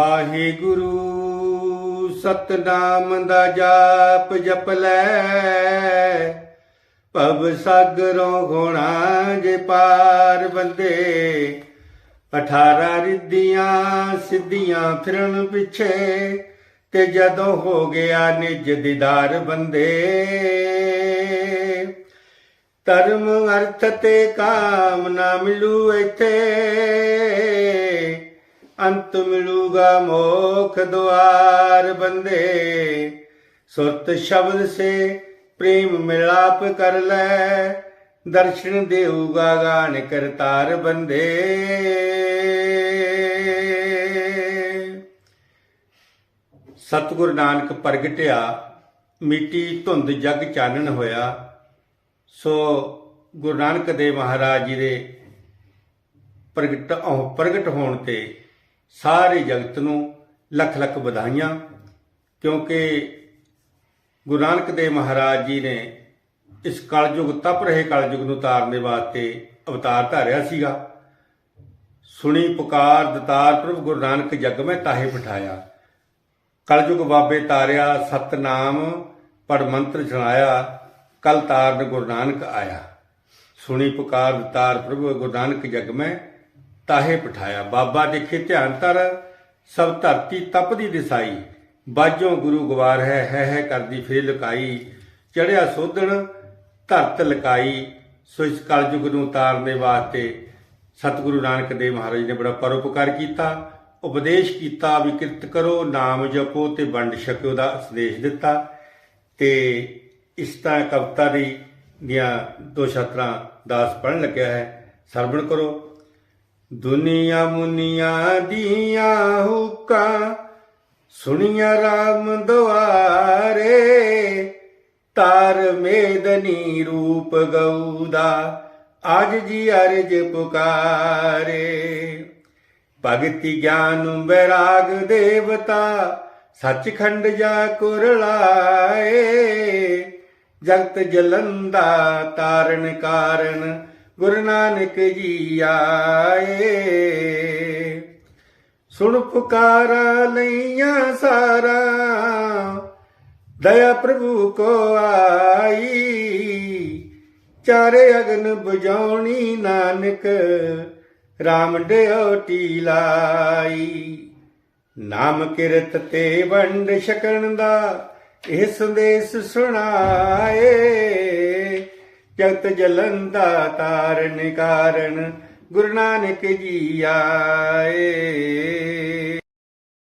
ਵਾਹਿਗੁਰੂ, ਸਤਨਾਮ ਦਾ ਜਾਪ ਜਪ ਲੈ। ਭਵ ਸਾਗਰੋਂ ਘੋਣਾ ਜੇ ਪਾਰ ਬੰਦੇ। 18 ਰਿੱਧੀਆਂ ਸਿੱਧੀਆਂ ਫਿਰਨ ਪਿੱਛੇ, ਤੇ ਜਦੋਂ ਹੋ ਗਿਆ ਨਿਜ ਦੀਦਾਰ ਬੰਦੇ। ਧਰਮ ਅਰਥ ਤੇ ਕਾਮ ਨਾ ਮਿਲੂ ਇੱਥੇ। ਅੰਤ ਮਿਲੂਗਾ ਮੋਖ ਦੁਆਰ ਬੰਦੇ। ਸੁਰਤ ਸ਼ਬਦ ਸੇ ਪ੍ਰੇਮ ਮਿਲਾਪ ਕਰ ਲੈ। ਦਰਸ਼ਨ ਦੇਊਗਾ ਗਾਨ ਕਰਤਾਰ ਬੰਦੇ। ਸਤਿਗੁਰੂ ਨਾਨਕ ਪ੍ਰਗਟਿਆ, ਮਿੱਟੀ ਧੁੰਦ ਜਗ ਚਾਨਣ ਹੋਇਆ। ਸੋ ਗੁਰੂ ਨਾਨਕ ਦੇਵ ਮਹਾਰਾਜ ਜੀ ਦੇ ਪ੍ਰਗਟ ਪ੍ਰਗਟ ਹੋਣ ਤੇ ਸਾਰੇ ਜਗਤ ਨੂੰ ਲੱਖ ਲੱਖ ਵਧਾਈਆਂ, ਕਿਉਂਕਿ ਗੁਰੂ ਨਾਨਕ ਦੇਵ ਮਹਾਰਾਜ ਜੀ ਨੇ ਇਸ ਕਲਯੁਗ, ਤਪ ਰਹੇ ਕਲਯੁਗ ਨੂੰ ਤਾਰਨ ਦੇ ਵਾਸਤੇ ਅਵਤਾਰ ਧਾਰਿਆ ਸੀਗਾ। ਸੁਣੀ, ਪੁਕਾਰ, ਦਤਾਰ, ਪ੍ਰਭ ਗੁਰੂ ਨਾਨਕ ਜਗ ਮੈਂ ਤਾਹੇ ਬਿਠਾਇਆ। ਕਲਯੁਗ ਬਾਬੇ ਤਾਰਿਆ, ਸਤਨਾਮ ਪੜ ਮੰਤਰ ਸੁਣਾਇਆ ਕਲ ਤਾਰਨ ਗੁਰੂ ਨਾਨਕ ਆਇਆ। ਸੁਣੀ, ਪੁਕਾਰ, ਦਤਾਰ, ਪ੍ਰਭ ਗੁਰੂ ਨਾਨਕ ਜਗ ਮੈਂ ਤਾਹੇ ਪਠਾਇਆ ਬਾਬਾ ਦੇਖੇ ਧਿਆਨ ਧਰ ਸਭ ਧਰਤੀ ਤਪਦੀ ਦਿਸਾਈ। ਬਾਜੋਂ ਗੁਰੂ ਗਵਾਰ ਹੈ ਹੈ ਹੈ ਕਰਦੀ ਫੇਰ ਲੁਕਾਈ। ਚੜਿਆ ਸੋਧਣ, ਧਰਤ ਲਕਾਈ। ਸੋ ਇਸ ਕਲਯੁਗ ਨੂੰ ਤਾਰਨ ਵਾਸਤੇ ਸਤਿਗੁਰੂ ਨਾਨਕ ਦੇਵ ਮਹਾਰਾਜ ਨੇ ਬੜਾ ਪਰਉਪਕਾਰ ਕੀਤਾ। ਉਪਦੇਸ਼ ਕੀਤਾ ਵੀ ਕਿਰਤ ਕਰੋ, ਨਾਮ ਜਪੋ ਤੇ ਵੰਡ ਛਕਿਓ ਦਾ ਸੰਦੇਸ਼ ਦਿੱਤਾ। ਤੇ ਇਸ ਤਰ੍ਹਾਂ ਕਵਿਤਾ ਦੀ ਦੀਆਂ ਦੋ ਛਤਰਾਂ ਦਾਸ ਪੜਨ ਲੱਗਿਆ ਹੈ। ਸਰਵਣ ਕਰੋ। ਦੁਨੀਆ ਮੁਨੀਆਂ ਦੀਆਂ ਹੁਕਾਂ, ਸੁਣੀਆਂ RAM ਦੁਆਰੇ। ਤਾਰ ਮੇਦਨੀ ਰੂਪ ਗਉਦਾ ਅੱਜ ਜੀ ਅਰਜ ਪੁਕਾਰੇ। ਭਗਤੀ ਗਿਆਨ ਬੈਰਾਗ ਦੇਵਤਾ, ਸੱਚਖੰਡ ਜਾ ਕੁਰਲਾਏ ਜਗਤ ਜਲੰਦਾ ਤਾਰਨ ਕਾਰਨ ਗੁਰੂ ਨਾਨਕ ਜੀ ਆਏ। ਸੁਣ ਪੁਕਾਰਾ ਲਈਆਂ ਸਾਰਾ, ਦਇਆ ਪ੍ਰਭੂ ਕੋ ਆਈ। ਚਾਰੇ ਅਗਨ ਬੁਝਾਉਣੀ ਨਾਨਕ RAM ਡਿਓਟੀ ਲਾਈ। ਨਾਮ ਕਿਰਤ ਤੇ ਵੰਡ ਸ਼ਕਣ ਦਾ ਇਹ ਸੰਦੇਸ਼ ਸੁਣਾਏ। ਜਗਤ ਜਲੰਦਾ ਤਾਰਨ ਕਾਰਨ ਗੁਰੂ ਨਾਨਕ ਜੀ ਆਏ।